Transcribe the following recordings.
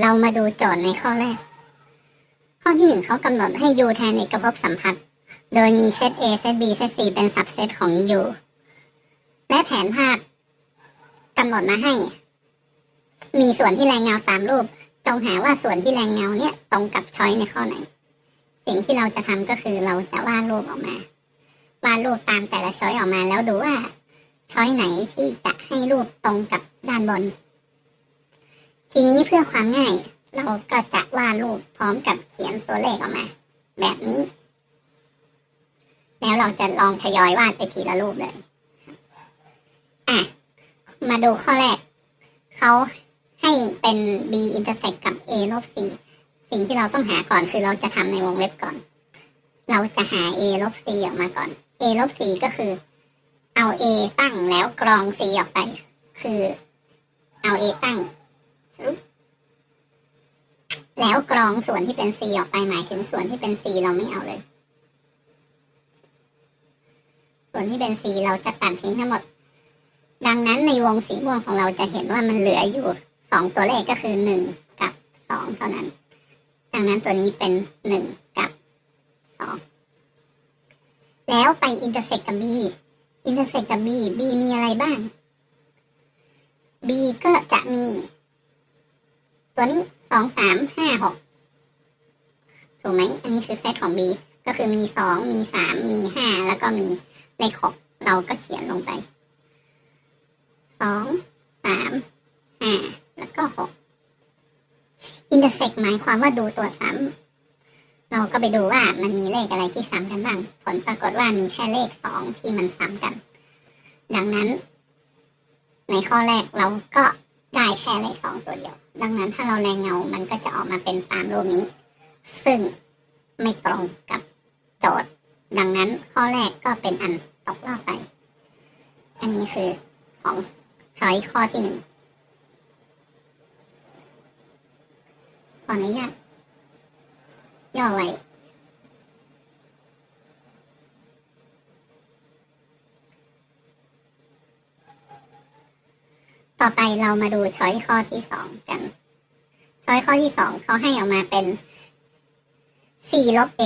เรามาดูโจทย์ในข้อแรก ข้อที่หนึ่งเขากำหนดให้ u แทนเอกภพสัมพัทธ์โดยมีเซต A เซต B เซต C เป็นสับเซตของ u และแผนภาพกำหนดมาให้ มีส่วนที่แรงเงาตามรูป จงหาว่าส่วนที่แรงเงาเนี่ยตรงกับช้อยในข้อไหน สิ่งที่เราจะทำก็คือเราจะวาดรูปออกมาวาดรูปตามแต่ละช้อยออกมาแล้วดูว่าช้อยไหนที่จะให้รูปตรงกับด้านบน ทีนี้เพื่อความง่าย เราก็จะวาดรูปพร้อมกับเขียนตัวเลขออกมา แบบนี้ แล้วเราจะลองทยอยวาดไปทีละรูปเลยอะมาดูข้อแรก เขาให้เป็น b intersect กับ a ลบ c สิ่งที่เราต้องหาก่อนคือเราจะทำในวงเล็บก่อน เราจะหา a ลบ c ออกมาก่อน a ลบ c ก็คือ เอา a ตั้งแล้วกรอง c ออกไป คือเอา a ตั้ง แล้วกรองส่วนที่เป็น c ออกไปหมายถึงส่วนที่เป็น c เราไม่เอาเลย ส่วนที่เป็น c เราจะตัดทิ้งทั้งหมด ดังนั้นในวงสีม่วงของเราจะเห็นว่ามันเหลืออยู่สองตัวเลขก็คือหนึ่งกับสองเท่านั้น ดังนั้นตัวนี้เป็นหนึ่งกับสองแล้วไปอินเตอร์เซกกับ b อินเตอร์เซกกับ b b มีอะไรบ้าง b ก็จะมี ตัวนี้สองสามห้าหกถูกไหม อันนี้คือเซตของ b ก็คือมีสองมีสามมีห้าแล้วก็มีเลขหกเราก็เขียนลงไปสองสามห้าแล้วก็หกอินเตอร์เซกหมายความว่าดูตัวซ้ำเราก็ไปดูว่ามันมีเลขอะไรที่ซ้ำกันบ้าง ผลปรากฏว่ามีแค่เลขสองที่มันซ้ำกัน ดังนั้น ในข้อแรกเราก็ ได้แค่เลขสองตัวเดียว ดังนั้นถ้าเราแรงเงา มันก็จะออกมาเป็นตามรูปนี้ ซึ่งไม่ตรงกับโจทย์ ดังนั้นข้อแรกก็เป็นอันตกรอบไป อันนี้คือของช้อยข้อที่หนึ่งขออนุญาตย่อไว้ ต่อไปเรามาดูช้อยข้อที่สองกัน ช้อยข้อที่สองเขาให้ออกมาเป็น c ลบ a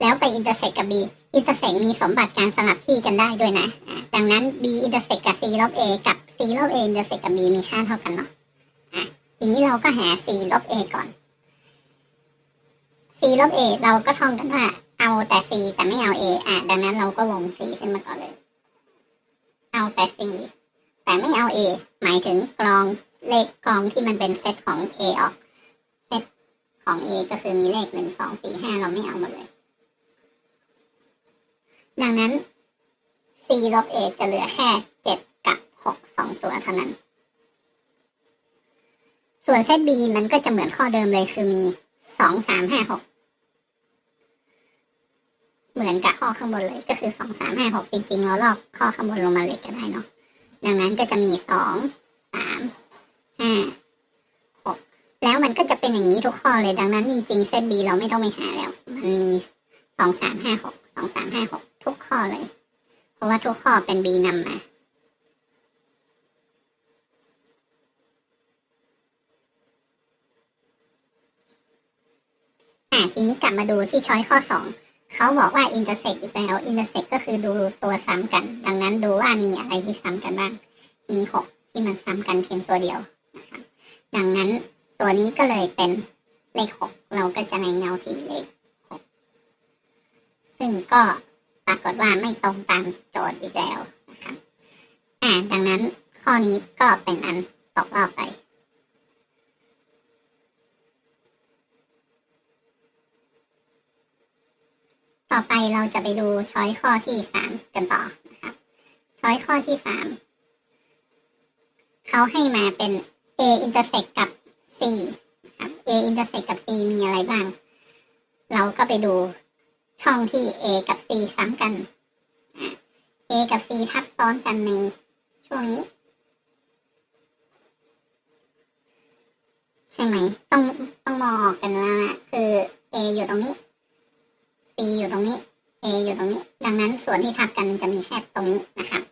แล้วไปอินเตอร์เซ็กกับ b อินเตอร์เซ็กมีสมบัติการสลับที่กันได้ด้วยนะ ดังนั้น b อินเตอร์เซ็กกับ c ลบ a กับ c ลบ a อินเตอร์เซ็กกับ b มีค่าเท่ากันเนาะะทีนี้เราก็หา c ลบ a ก่อน c ลบ a เราก็ท่องกันว่าเอาแต่ c แต่ไม่เอา a อะดังนั้นเราก็วง c ขึ้นมาก่อนเลย เอาแต่ c แต่ไม่เอา a หมายถึงกรองเลขกรองที่มันเป็นเซตของ a ออก เซตของ a ก็คือมีเลขหนึ่งสองสี่ห้าเราไม่เอาหมดเลย ดังนั้น c ลบ a จะเหลือแค่เจ็ดกับหกสองตัวเท่านั้น ส่วนเซต b มันก็จะเหมือนข้อเดิมเลยคือมีสองสามห้าหกเหมือนกับข้อข้างบนเลยก็คือสองสามห้าหกจริงๆเราลอกข้อข้างบนลงมาเลยก็ได้เนาะ ดังนั้นก็จะมีสองสามห้าหกแล้วมันก็จะเป็นอย่างนี้ทุกข้อเลยดังนั้นจริงๆเซต B เราไม่ต้องไปหาแล้ว มันมีสองสามห้าหกสองสามห้าหกทุกข้อเลย เพราะว่าทุกข้อเป็น B นำมาอ่าทีนี้กลับมาดูที่ช้อยข้อสอง เขาบอกว่า intersect อีกแล้ว intersect ก็คือดูตัวซ้ำกัน ดังนั้นดูว่ามีอะไรที่ซ้ำกันบ้าง มีหกที่มันซ้ำกันเพียงตัวเดียวนะครับดังนั้นตัวนี้ก็เลยเป็นเลขหกเราก็จะในเงาที่เลขหกซึ่งก็ปรากฏว่าไม่ตรงตามโจทย์อีกแล้วนะครับอ่าดังนั้นข้อนี้ก็เป็นอันตกรอบไป ต่อไปเราจะไปดูช้อยข้อที่สามกันต่อนะครับช้อยข้อที่สามเขาให้มาเป็น a intersect กับ c นะครับ a intersect กับ c มีอะไรบ้าง เราก็ไปดูช่องที่ a กับ c ซ้ำกันอะ a กับ c ทับซ้อนกันในช่วงนี้ ใช่ไหม ต้องต้องมองออกกันแล้วนะคือ a อยู่ตรงนี้ C อยู่ตรงนี้ A อยู่ตรงนี้ ดังนั้นส่วนที่ทับกันมันจะมีแค่ตรงนี้นะครับ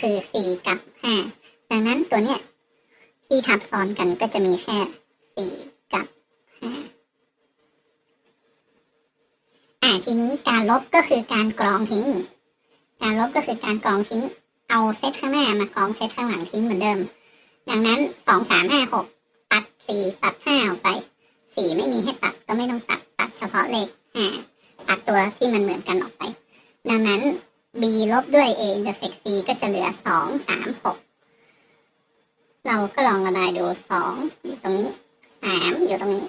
คือ 4 กับ 5 ดังนั้นตัวเนี้ยที่ทับซ้อนกันก็จะมีแค่ 4 กับ 5 อ่าทีนี้การลบก็คือการกรองทิ้ง การลบก็คือการกรองทิ้ง เอาเซตข้างหน้ามากรองเซตข้างหลังทิ้งเหมือนเดิม ดังนั้น 2 3 5 6 ตัด 4 ตัด 5 ด้วย a intersect c ก็จะเหลือสองสามหกเราก็ลองระบายดูสองอยู่ตรงนี้สามอยู่ตรงนี้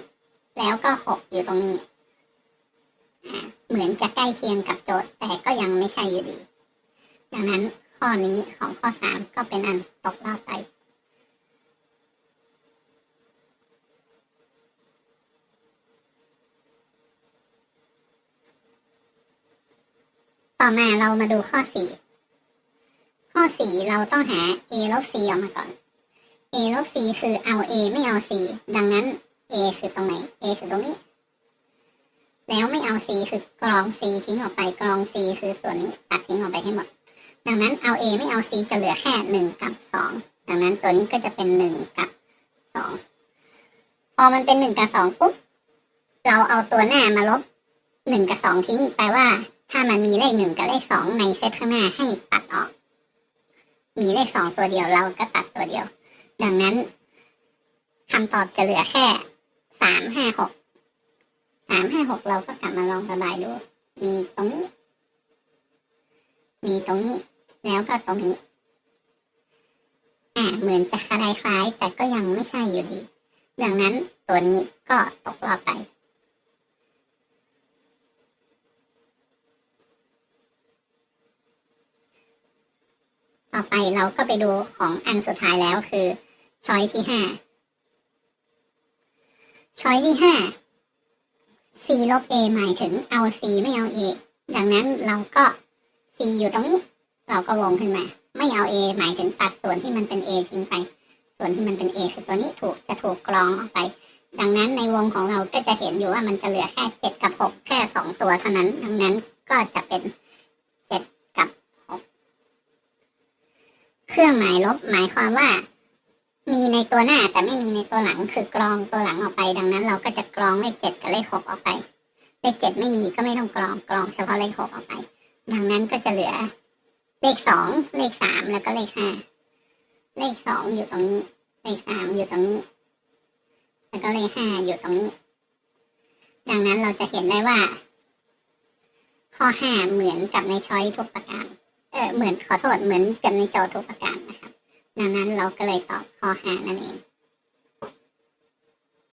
แล้วก็หกอยู่ตรงนี้ เหมือนจะใกล้เคียงกับโจทย์ แต่ก็ยังไม่ใช่อยู่ดี ดังนั้นข้อนี้ของข้อสามก็เป็นอันตกรอบไป ต่อมาเรามาดูข้อสี่ข้อสี่เราต้องหา a ลบ c ออกมาก่อน a ลบ c คือเอา a ไม่เอา c ดังนั้น a คือตรงไหน a คือตรงนี้ แล้วไม่เอา c คือกรอง c ทิ้งออกไปกรอง c คือส่วนนี้ตัดทิ้งออกไปให้หมด ดังนั้นเอา a ไม่เอา c จะเหลือแค่หนึ่งกับสองดังนั้นตัวนี้ก็จะเป็นหนึ่งกับสองพอมันเป็นหนึ่งกับสองปุ๊บเราเอาตัวหน้ามาลบหนึ่งกับสองทิ้งแปลว่า ถ้ามันมีเลขหนึ่งกับเลขสองในเซตข้างหน้าให้ตัดออก มีเลขสองตัวเดียวเราก็ตัดตัวเดียว ดังนั้นคำตอบจะเหลือแค่สามห้าหกสามห้าหกเราก็กลับมาลองระบายดู มีตรงนี้ มีตรงนี้ แล้วก็ตรงนี้ อ่า เหมือนจะคล้ายๆแต่ก็ยังไม่ใช่อยู่ดี ดังนั้นตัวนี้ก็ตกรอบไป ต่อไปเราก็ไปดูของอันสุดท้ายแล้วคือช้อยที่ห้าช้อยที่ห้า c ลบ a หมายถึงเอา c ไม่เอา a ดังนั้นเราก็ c อยู่ตรงนี้ เราก็วงขึ้นมา ไม่เอา a หมายถึงตัดส่วนที่มันเป็น a ทิ้งไป ส่วนที่มันเป็น a คือตัวนี้ถูกจะถูกกรองออกไป ดังนั้นในวงของเราก็จะเห็นอยู่ว่ามันจะเหลือแค่เจ็ดกับหกแค่สองตัวเท่านั้น ดังนั้นก็จะเป็นเจ็ดกับหก เครื่องหมายลบ หมายความว่า มีในตัวหน้าแต่ไม่มีในตัวหลังคือกรองตัวหลังออกไป ดังนั้น เราก็จะกรองเลขเจ็ดกับเลขหกออกไป เลขเจ็ดไม่มีก็ไม่ต้องกรองกรองเฉพาะเลขหกออกไป ดังนั้นก็จะเหลือ เลขสองเลขสามแล้วก็เลขห้าเลขสองอยู่ตรงนี้ เลขสามอยู่ตรงนี้ แล้วก็เลขห้าอยู่ตรงนี้ ดังนั้นเราจะเห็นได้ว่า ข้อห้าเหมือนกับในช้อยทุกประการ เออเหมือนขอโทษเหมือนกับในโจทุกประการนะครับ ดังนั้นเราก็เลยตอบข้อห้านั่นเอง